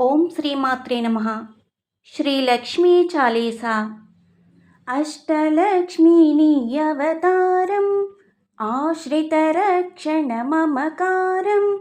ఓం శ్రీమాత్రే నమ. శ్రీ లక్ష్మీ చాలీసా. అష్టలక్ష్మీని అవతారం ఆశ్రితరక్షణ మమకారం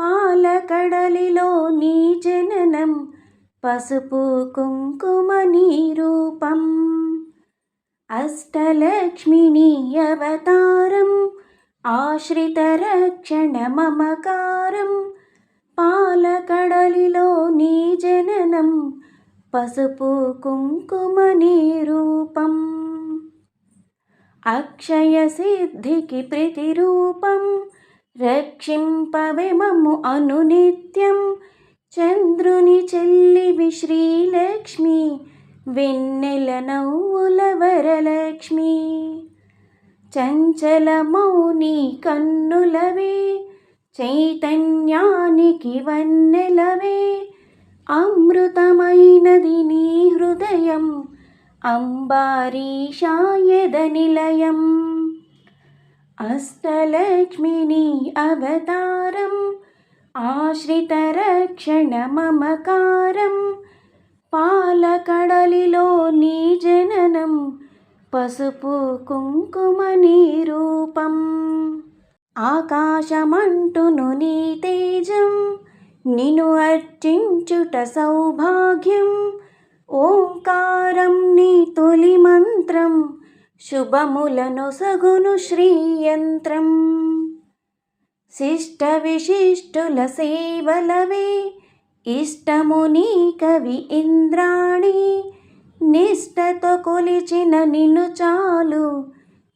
పాలకడలిలో నీ జననం పసుపు కుంకుమ రూపం అష్టలక్ష్మిని అవతారం ఆశ్రితరక్షణ మమకారం పాలకడలిలో నీ పసుపు కుంకుమ రూపం అక్షయ సిద్ధికి ప్రతిరూపం రక్షింపవే అనునిత్యం చంద్రుని చెల్లివి శ్రీలక్ష్మి వెన్నెల నవ్వుల వరలక్ష్మి చంచలమౌని కన్నులవే చైతన్యానికి వన్నెలవే అమృతమైనది నీ హృదయం అంబారీషాయద నిలయం అష్టలక్ష్మిని అవతారం ఆశ్రితరక్షణ మమకారం. పాలకడలిలో నీ జననం పసుపు కుంకుమ నీ రూపం. ఆకాశమంటును నీ తేజం నిను అర్చించుట సౌభాగ్యం ఓంకారం నీ తొలి మంత్రం శుభములను సగును శ్రీయంత్రం. శిష్ట విశిష్టుల సేవలవే ఇష్టము నీ కవి ఇంద్రాణి. నిష్టతో కొలిచిన నిన్ను చాలు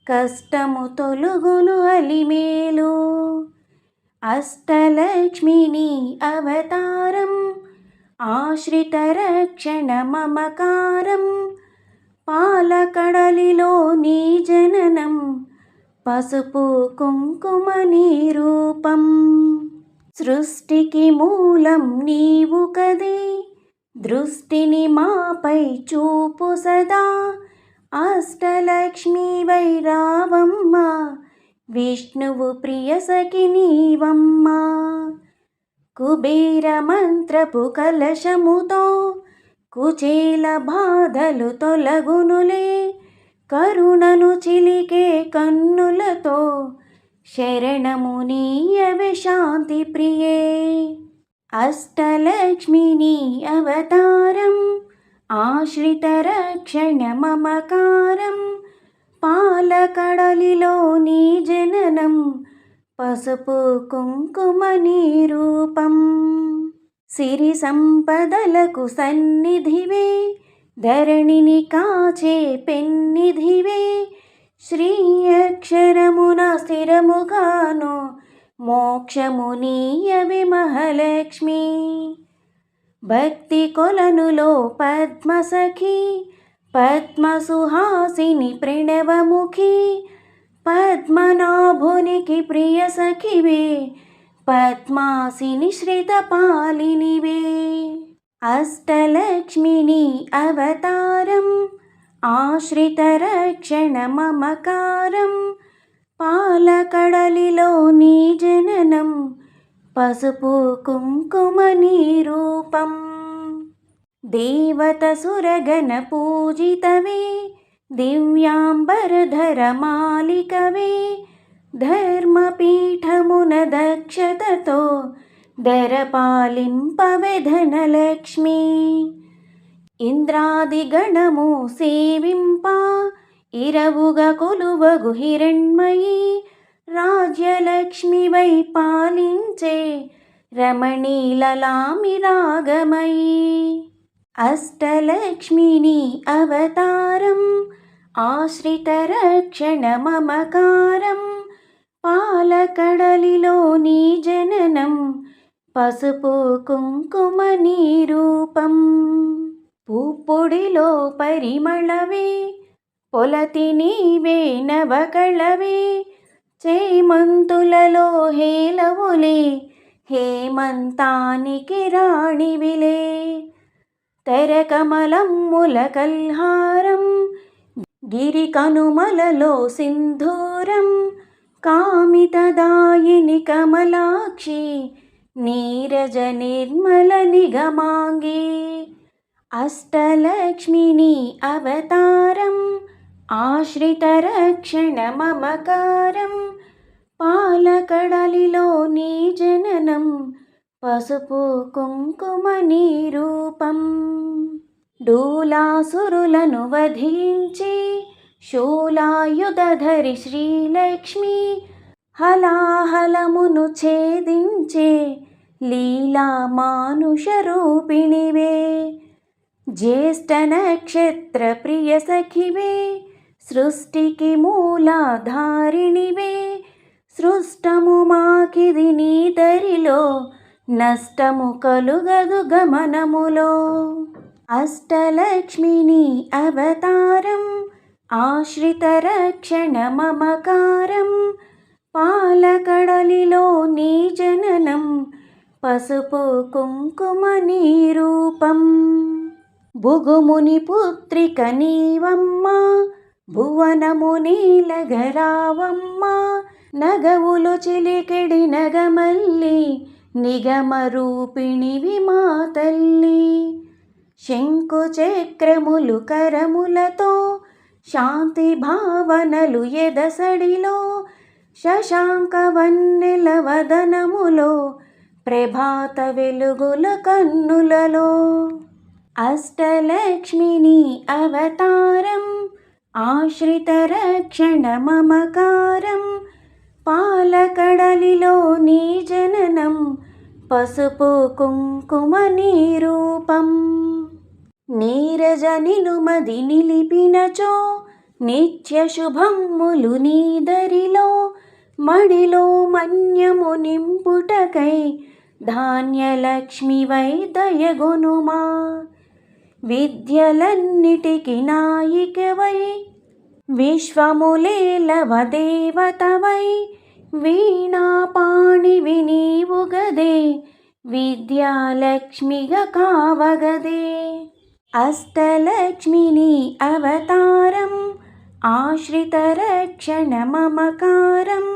కష్టము తొలుగును అలిమేలు. అష్టలక్ష్మిని అవతారం ఆశ్రితరక్షణ మమకారం పాలకడలిలో నీ జననం పసుపు కుంకుమ నీ రూపం. సృష్టికి మూలం నీవు కదే దృష్టిని మాపై చూపు సదా. అష్టలక్ష్మి వైరావమ్మ విష్ణువు ప్రియ సఖి నీవమ్మ. కుబేర మంత్రపు కలశముతో కుచేల బాధలు తొలగునులే. కరుణను చిలికే కన్నులతో శరణము నీయవే శాంతి ప్రియే. అష్టలక్ష్మిని అవతారం ఆశ్రితరక్షణ మమకారం పాలకడలిలో నీ జననం పసుపు కుంకుమ రూపం. సిరి సంపదలకు సన్నిధివే ధరణిని కాచే పెన్నిధివే. శ్రీ అక్షరమున స్థిరముగాను మోక్షము నీయవి మహాలక్ష్మి. భక్తి కొలనులో పద్మసఖి పద్మసుహాసిని ప్రణవముఖి పద్మనాభునికి ప్రియ సఖివే పద్మాసిని శ్రితపాలినివే. అష్టలక్ష్మిని అవతారం ఆశ్రితరక్షణ మమకారం పాలకడలిలో నీ జననం పసుపు కుంకుమ నీ రూపం. దేవత సురగణ పూజితవే దివ్యాంబరధర మాలికవే ధర్మపీఠమున దక్షతతో దరపాలింపవే ధనలక్ష్మి ఇంద్రాదిగణము సేవింప ఇరవుగా కొలువగు హిరణ్మయి రాజ్యలక్ష్మివై పాలించే రమణీలలామి రాగమయీ అష్టలక్ష్మిని అవతారం ఆశ్రితరక్షణ మమకారం పాలకడలిలో నీ జననం పసుపు కుంకుమ రూపం పూప్పొడిలో పరిమళవే పొలతి నీవే నవకళవే చేమంతులలో హేలవులే హేమంతానికి రాణివిలే. తెరకమలమ్ముల కల్హారం గిరి కనుమలలో సింధూరం కామితదాయిని కమలాక్షి నీరజ నిర్మల నిగమాంగి అష్టలక్ష్మిని అవతారం ఆశ్రితరక్షణ మమకారం పాలకడలిలో నీ జననం పసుపు కుంకుమ నీ రూపం డూలాసురులను వధించి శూలాయుధరి శ్రీలక్ష్మి హలాహలమును ఛేదించే లీలా మానుష రూపిణివే. జ్యేష్ఠ నక్షత్ర ప్రియ సఖివే సృష్టికి మూలాధారిణివే. సృష్టము మాకిది నీ దరిలో నష్టము కలుగదు గమనములో. అష్టలక్ష్మిని అవతారం ఆశ్రిత రక్షణ మమకారం పాలకడలిలో నీ జననం పసుపు కుంకుమ నీ రూపం. భుగుముని పుత్రిక నీవమ్మ భువనము నీలగరావమ్మ నగవులు చిలికిడి నగమల్లి నిగమ రూపిణివి మా తల్లి. శంకు చక్రములు కరములతో శాంతి భావనలు ఎదసడిలో శశాంక వన్నెల వదనములో ప్రభాత వెలుగుల కన్నులలో. అష్టలక్ష్మిని అవతారం ఆశ్రిత రక్షణ మమకారం పాలకడలిలో నీ జననం పసుపు కుంకుమ నీ రూపం. నీరజ నిలుమది నిలిపినచో నిత్య శుభమ్ములు నీ దరిలో. మడిలో మన్యము నింపుటకై ధాన్యలక్ష్మి వై దయగొనుమా. విద్యలన్నిటికి నాయికవై విశ్వములేలవ దేవతవై వీణాపాణివి నీవు గదే విద్యాలక్ష్మిగా కావగదే అష్టలక్ష్మిని అవతారం ఆశ్రిత రక్షణ మమకారం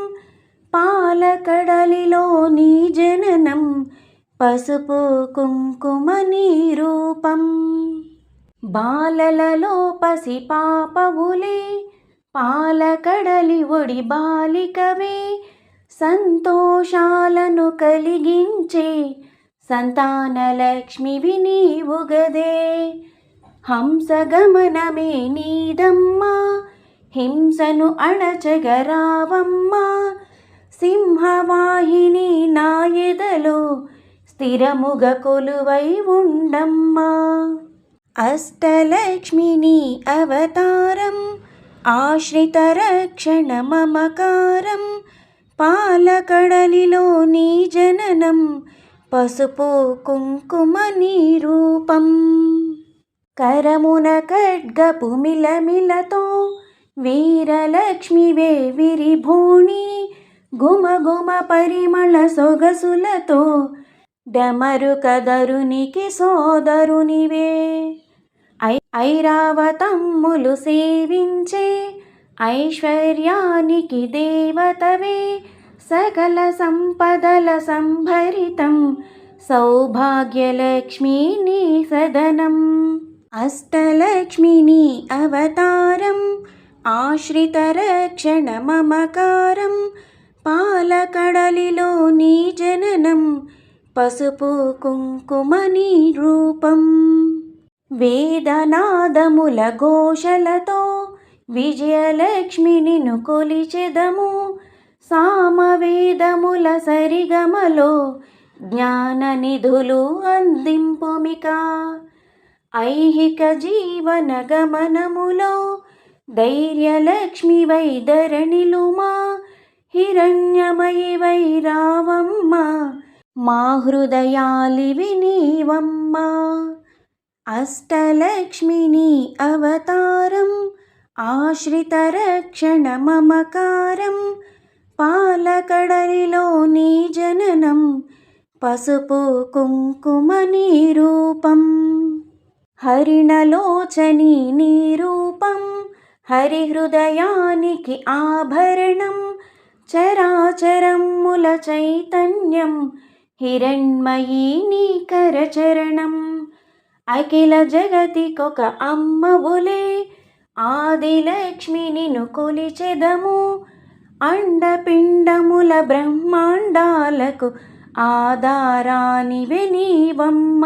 పాలకడలిలో నీ జననం పసుపు కుంకుమ నీ రూపం బాలలలో పసి పాపవులే పాలకడలి ఒడి బాలికవే సంతోషాలను కలిగించే సంతానలక్ష్మివి నీవుగదే. హంసగమనమే నీదమ్మా హింసను అణచగరావమ్మా సింహవాహిని నాయదలో స్థిరముగ కొలువై ఉండమ్మా. అష్టలక్ష్మిని అవతారం ఆశ్రిత మమకారం పాలకడలిలో నీ జననం పసుపు కుంకుమ నీ రూపం కరమున ఖడ్గపు మిలమిలతో వీరలక్ష్మివే విరిభూణి గుమగుమ పరిమళ సొగసులతో డమరు కదరునికి సోదరునివే. ఐరావతమ్ములు సేవించే ఐశ్వర్యానికి దేవతవే. సకల సంపదల సంభరితం సౌభాగ్యలక్ష్మీని సదనం. అష్టలక్ష్మిని అవతారం ఆశ్రితరక్షణ మమకారం పాలకడలిలో నీ జననం పసుపు కుంకుమని రూపం. వేదనాదముల ఘోషలతో విజయలక్ష్మినిను కొలిచెదము. సామవేదముల సరిగమలో జ్ఞాన నిధులు అందింపుమిక. ఐహిక జీవన గమనములో ధైర్యలక్ష్మి వైధరణిలుమా హిరణ్యమయి వై రావమ్మ మా హృదయాలి వినీవమ్మా అష్టలక్ష్మిని అవతారం ఆశ్రితరక్షణ మమకారం పాలకడలిలో నీ జననం పసుపు కుంకుమ నీ రూపం హరిణలోచని నీరూపం హరిహృదయానికి ఆభరణం చరాచరముల చైతన్యం హిరణ్మయీ నీ కరచరణం. అఖిల జగతికొక అమ్మవులే ఆదిలక్ష్మి నిన్ను కొలిచెదము. అండపిండముల బ్రహ్మాండాలకు ఆధారానివే నీవమ్మ.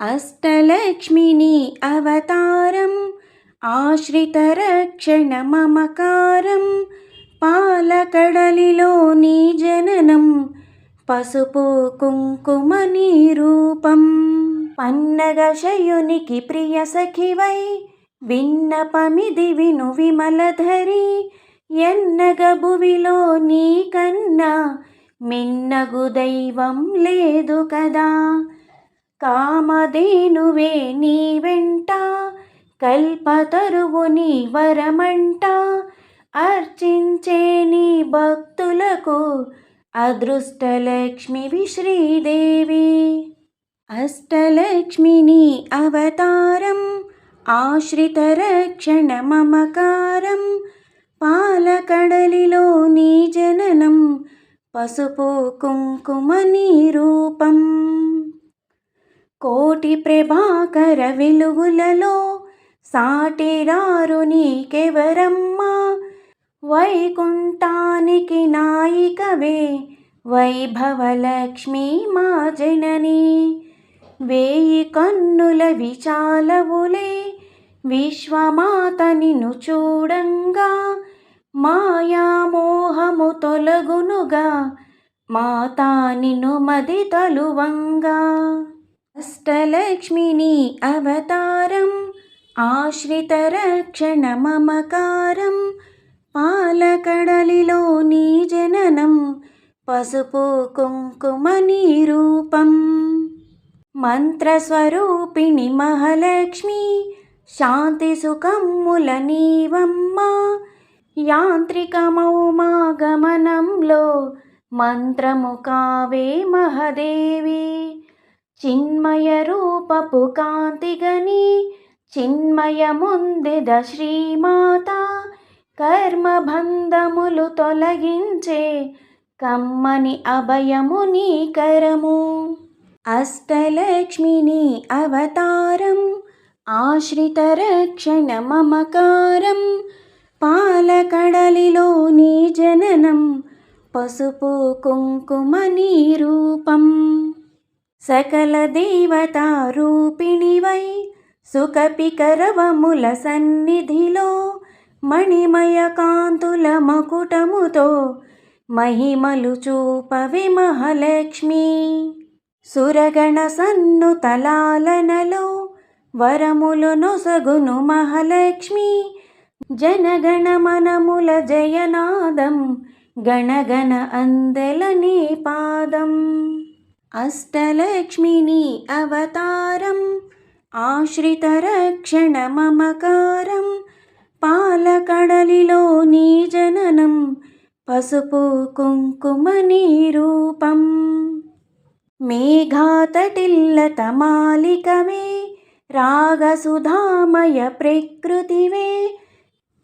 అష్టలక్ష్మిని అవతారం ఆశ్రిత రక్షణ మమకారం పాలకడలిలో నీ జననం పసుపు కుంకుమ నీ రూపం. పన్నగ శయునికి ప్రియ సఖివై విన్నపమిది విను విమలధరి ఎన్నగ భువిలో నీ కన్నా మిన్నగు దైవం లేదు కదా. కామధేనువే నీ వెంట కల్పతరువు నీ వరమంట. అర్చించే నీ భక్తులకు అదృష్టలక్ష్మివి శ్రీదేవి. అష్టలక్ష్మిని అవతారం ఆశ్రితరక్షణ మమకారం పాలకడలిలో నీ జననం పసుపు కుంకుమ నీ రూపం. కోటి ప్రభాకర వెలుగులలో సాటిరారు నీకెవరమ్మా? వైకుంఠానికి నాయికవే వైభవలక్ష్మి మా జననీ. వేయి కన్నుల విచాలవులే విశ్వమాతనిను చూడంగా మాయామోహము తొలగునుగా మాతా నిన్ను మది తలువంగా. అష్టలక్ష్మిని అవతారం ఆశ్రిత రక్షణ మమకారం పాలకడలిలో నీ జననం పసుపు కుంకుమ నీ రూపం. మంత్రస్వరూపిణి మహాలక్ష్మి శాంతి సుఖముల నీవమ్మ యాంత్రికమౌ మా గమనంలో మంత్రము కావే మహదేవి. చిన్మయ రూపపు కాంతిగని చిన్మయముందిద శ్రీమాత. కర్మబంధములు తొలగించే కమ్మని అభయము నీ కరము అష్టలక్ష్మిని అవతారం ఆశ్రితరక్షణ మమకారం పాలకడలిలో నీ జననం పసుపు కుంకుమ నీ రూపం సకల దేవతా రూపిణివై సుఖపికరవముల సన్నిధిలో మణిమయ కాంతుల మకుటముతో మహిమలు చూపవి మహాలక్ష్మి. సురగణ సన్ను తలాలనలో వరములు నొసగును మహాలక్ష్మి. జనగణ మనముల జయనాదం గణగణ అందెల నీ పాదం. అష్టలక్ష్మిని అవతారం ఆశ్రిత రక్షణ మమకారం. పాలకడలిలో నీ జననం పసుపు కుంకుమ నీ రూపం. మేఘాతటిల్లత మాలికవే రాగసుధామయ ప్రకృతివే.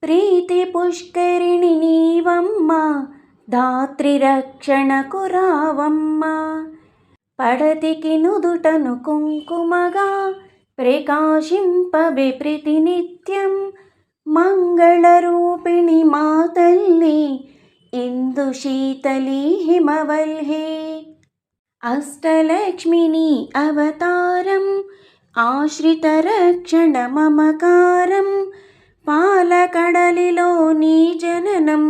ప్రీతి పుష్కరిణి నీవమ్మ ధాత్రి రక్షణకు రావమ్మ. పడతికి నుదుటను కుంకుమగా ప్రకాశింపవే ప్రతినిత్యం. మంగళరూపిణి మా తల్లి ఇందు శీతలి హిమవల్హే. అష్టలక్ష్మిని అవతారం ఆశ్రితరక్షణ మమకారం పాలకడలిలో నీ జననం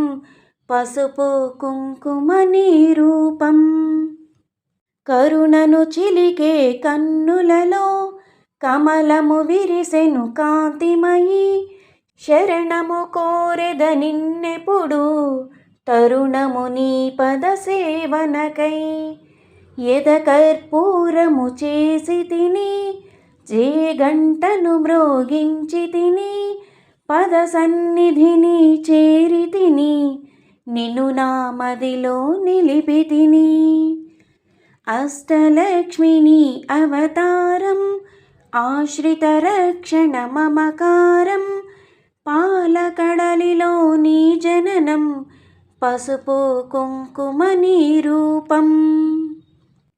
పసుపు కుంకుమ నీ రూపం కరుణను చిలికే కన్నులలో కమలము విరిసెను కాంతిమయి శరణము కోరెద నిన్నెప్పుడు తరుణము నీ పద సేవనకై. ఎద కర్పూరము చేసి తిని జే గంటను మ్రోగించి తిని పద సన్నిధిని చేరి తిని నిన్ను నా మదిలో నిలిపి తిని. అష్టలక్ష్మిని అవతారం ఆశ్రిత రక్షణ మమకారం పాలకడలిలో నీ జననం పసుపు కుంకుమ నీ రూపం.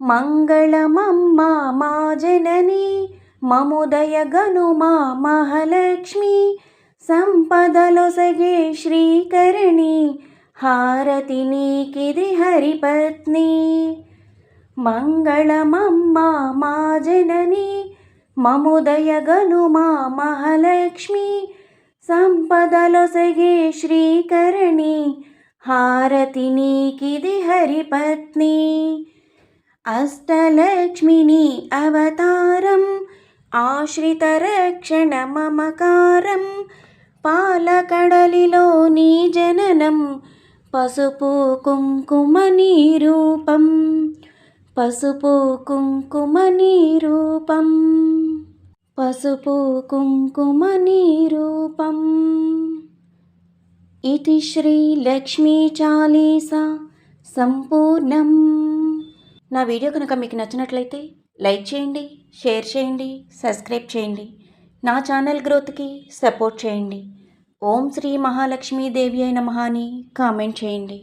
మంగళమమ్మా మా జనని మముదయగను మా మహాలక్ష్మి సంపదలొసగే శ్రీకరణి హారతి నీకిది హరిపత్ని. మంగళమమ్మా మా జనని మముదయగను మా మహాలక్ష్మి సంపదలొసగే శ్రీకరణి హారతి నీకిది హరిపత్ని. అష్టలక్ష్మిని అవతారం ఆశ్రితరక్షణ మమకారం పాలకడలిలో నీ జననం పసుపు కుంకుమ నీ రూపం పసుపు కుంకుమ నీ రూపం పసుపు కుంకుమ నీ రూపం. ఇది శ్రీ లక్ష్మీ చాలీసా సంపూర్ణం నా వీడియో కనుక మీకు నచ్చినట్లయితే లైక్ చేయండి షేర్ చేయండి సబ్స్క్రైబ్ చేయండి. నా ఛానల్ గ్రోత్కి సపోర్ట్ చేయండి. ఓం శ్రీ మహాలక్ష్మీదేవి అయిన మహాని కామెంట్ చేయండి.